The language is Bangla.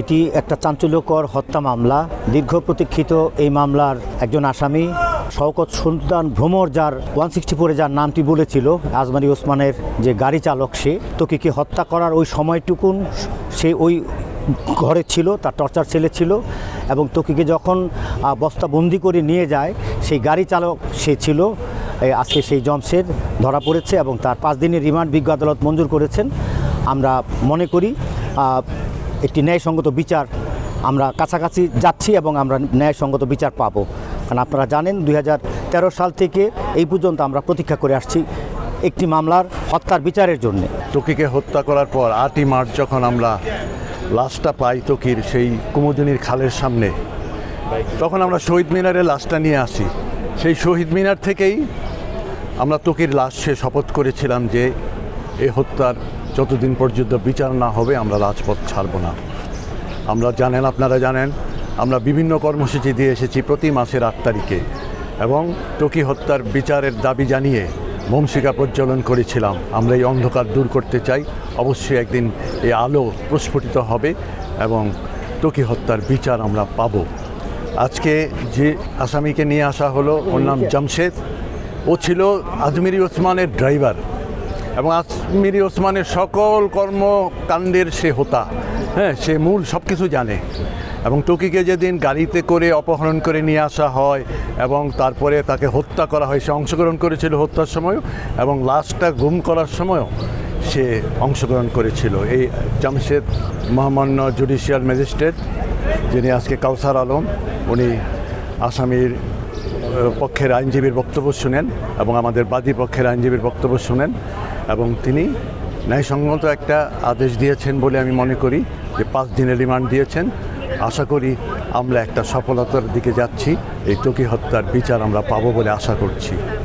এটি একটা চাঞ্চল্যকর হত্যা মামলা। দীর্ঘ প্রতীক্ষিত এই মামলার একজন আসামি, শওকত সুলতান ভ্রমর, যার ওয়ান সিক্সটি ফোরে যার নামটি বলেছিল আজমারি ওসমানের যে গাড়ি চালক সে তোকিকে হত্যা করার ওই সময়টুকুন সে ওই ঘরে ছিল, তার টর্চার ছেলে ছিল, এবং তোকিকে যখন বস্তাবন্দি করে নিয়ে যায়, সেই গাড়ি চালক সে ছিল আজকে সেই জমশেদ ধরা পড়েছে এবং তার পাঁচ দিনের রিমান্ড বিজ্ঞ আদালত মঞ্জুর করেছেন। আমরা মনে করি একটি ন্যায়সঙ্গত বিচার আমরা কাছাকাছি যাচ্ছি এবং আমরা ন্যায়সঙ্গত বিচার পাবো। কারণ আপনারা জানেন দু হাজার তেরো সাল থেকে এই পর্যন্ত আমরা প্রতীক্ষা করে আসছি একটি মামলার হত্যার বিচারের জন্য। টকিকে হত্যা করার পর আটই মার্চ যখন আমরা লাশটা পাই তকির সেই কুমুদিনীর খালের সামনে, তখন আমরা শহীদ মিনারে লাশটা নিয়ে আসি। সেই শহীদ মিনার থেকেই আমরা তকির লাশ সে শপথ করেছিলাম যে এ হত্যার যতদিন পর্যন্ত বিচার না হবে আমরা রাজপথ ছাড়ব না। আমরা জানেন আপনারা জানেন আমরা বিভিন্ন কর্মসূচি দিয়ে এসেছি প্রতি মাসের আট তারিখে এবং টকি হত্যার বিচারের দাবি জানিয়ে বংশিকা প্রজ্বলন করেছিলাম। আমরা এই অন্ধকার দূর করতে চাই। অবশ্যই একদিন এই আলো প্রস্ফুটিত হবে এবং টকি হত্যার বিচার আমরা পাব। আজকে যে আসামিকে নিয়ে আসা হলো ওর নাম জামশেদ। ও ছিল আজমিরি ওসমানের ড্রাইভার। এবং আজমিরি ওসমানের সকল কর্মকাণ্ডের সে হোতা। হ্যাঁ সে মূল সব কিছু জানে। এবং টকিকে যেদিন গাড়িতে করে অপহরণ করে নিয়ে আসা হয় এবং তারপরে তাকে হত্যা করা হয়, সে অংশগ্রহণ করেছিল হত্যার সময়ও এবং লাশটা গুম করার সময়ও সে অংশগ্রহণ করেছিল। এই জামশেদ মহামান্য জুডিশিয়াল ম্যাজিস্ট্রেট যিনি আজকে কাউসার আলম, উনি আসামির পক্ষের আইনজীবীর বক্তব্য শুনেন এবং আমাদের বাদী পক্ষের আইনজীবীর বক্তব্য শুনেন। এবং তিনি ন্যায়সঙ্গত একটা আদেশ দিয়েছেন বলে আমি মনে করি যে পাঁচ দিনের রিমান্ড দিয়েছেন। আশা করি আমরা একটা সফলতার দিকে যাচ্ছি। এই টকি হত্যার বিচার আমরা পাবো বলে আশা করছি।